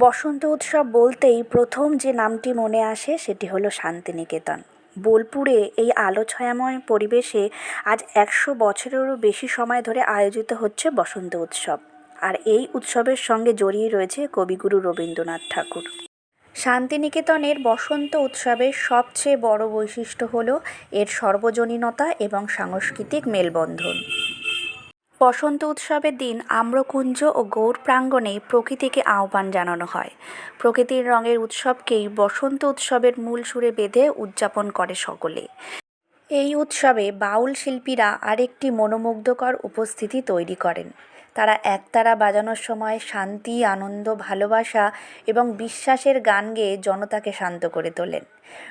বসন্ত উৎসব বলতেই প্রথম যে নামটি মনে আসে সেটি হলো শান্তিনিকেতন। বোলপুরে এই আলো ছায়াময় পরিবেশে আজ একশো বছরেরও বেশি সময় ধরে আয়োজিত হচ্ছে বসন্ত উৎসব। আর এই উৎসবের সঙ্গে জড়িয়ে রয়েছে কবিগুরু রবীন্দ্রনাথ ঠাকুর। শান্তিনিকেতনের বসন্ত উৎসবের সবচেয়ে বড় বৈশিষ্ট্য হল এর সর্বজনীনতা এবং সাংস্কৃতিক মেলবন্ধন। বসন্ত উৎসবের দিন আম্রকুঞ্জ ও গৌর প্রাঙ্গণে প্রকৃতিকে আহ্বান জানানো হয়। প্রকৃতির রঙের উৎসবকেই বসন্ত উৎসবের মূল সুরে বেঁধে উদযাপন করে সকলে। এই উৎসবে বাউল শিল্পীরা আরেকটি মনোমুগ্ধকর উপস্থিতি তৈরি করেন। তারা একতারা বাজানোর সময় শান্তি, আনন্দ, ভালোবাসা এবং বিশ্বাসের গান গেয়ে জনতাকে শান্ত করে তোলেন।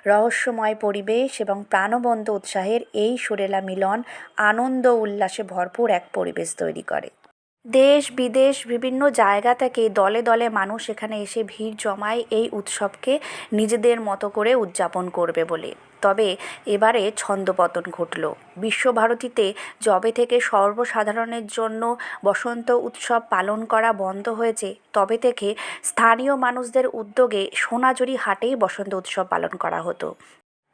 রহস্যময় পরিবেশ এবং প্রাণবন্ত উৎসাহের এই সুরেলা মিলন আনন্দ উল্লাসে ভরপুর এক পরিবেশ তৈরি করে। দেশ, বিদেশ, বিভিন্ন জায়গা থেকে দলে দলে মানুষ এখানে এসে ভিড় জমায় এই উৎসবকে নিজেদের মতো করে উদযাপন করবে বলে। তবে এবারে ছন্দপতন ঘটল। বিশ্বভারতীতে যবে থেকে সর্বসাধারণের জন্য বসন্ত উৎসব পালন করা বন্ধ হয়েছে, তবে থেকে স্থানীয় মানুষদের উদ্যোগে সোনাঝুরি হাটেই বসন্ত উৎসব পালন করা হতো।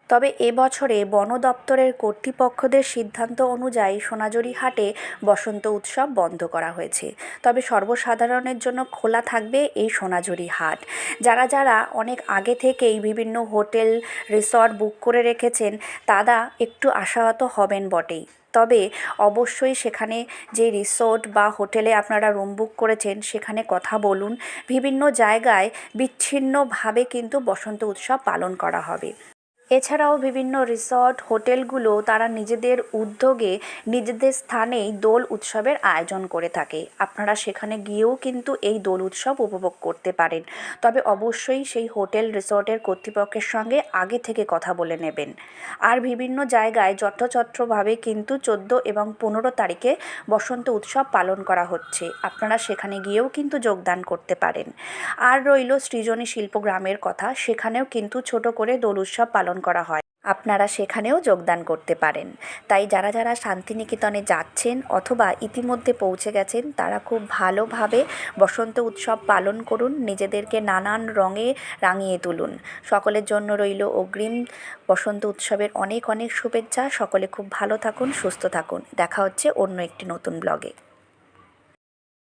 তবে এবছরে বন দপ্তরের কর্তৃপক্ষদের সিদ্ধান্ত অনুযায়ী সোনাঝুরি হাটে বসন্ত উৎসব বন্ধ করা হয়েছে। তবে সর্বসাধারণের জন্য খোলা থাকবে এই সোনাঝুরি হাট। যারা যারা অনেক আগে থেকেই বিভিন্ন হোটেল, রিসর্ট বুক করে রেখেছেন, তারা একটু আশাহত হবেন বটেই। তবে অবশ্যই সেখানে যে রিসোর্ট বা হোটেলে আপনারা রুম বুক করেছেন, সেখানে কথা বলুন। বিভিন্ন জায়গায় বিচ্ছিন্নভাবে কিন্তু বসন্ত উৎসব পালন করা হবে। এছাড়াও বিভিন্ন রিসর্ট হোটেলগুলো তারা নিজেদের উদ্যোগে নিজেদের স্থানেই দোল উৎসবের আয়োজন করে থাকে। আপনারা সেখানে গিয়েও কিন্তু এই দোল উৎসব উপভোগ করতে পারেন। তবে অবশ্যই সেই হোটেল রিসর্টের কর্তৃপক্ষের সঙ্গে আগে থেকে কথা বলে নেবেন। আর বিভিন্ন জায়গায় যত্রতত্রভাবে কিন্তু চোদ্দ এবং পনেরো তারিখে বসন্ত উৎসব পালন করা হচ্ছে। আপনারা সেখানে গিয়েও কিন্তু যোগদান করতে পারেন। আর রইল সৃজনী শিল্পগ্রামের কথা, সেখানেও কিন্তু ছোট করে দোল উৎসব পালন করা হয়। আপনারা সেখানেও যোগদান করতে পারেন। তাই যারা যারা শান্তিনিকেতনে যাচ্ছেন অথবা ইতিমধ্যে পৌঁছে গেছেন, তারা খুব ভালোভাবে বসন্ত উৎসব পালন করুন। নিজেদেরকে নানান রঙে রাঙিয়ে তুলুন। সকলের জন্য রইল অগ্রিম বসন্ত উৎসবের অনেক অনেক শুভেচ্ছা। সকলে খুব ভালো থাকুন, সুস্থ থাকুন। দেখা হচ্ছে অন্য একটি নতুন ব্লগে।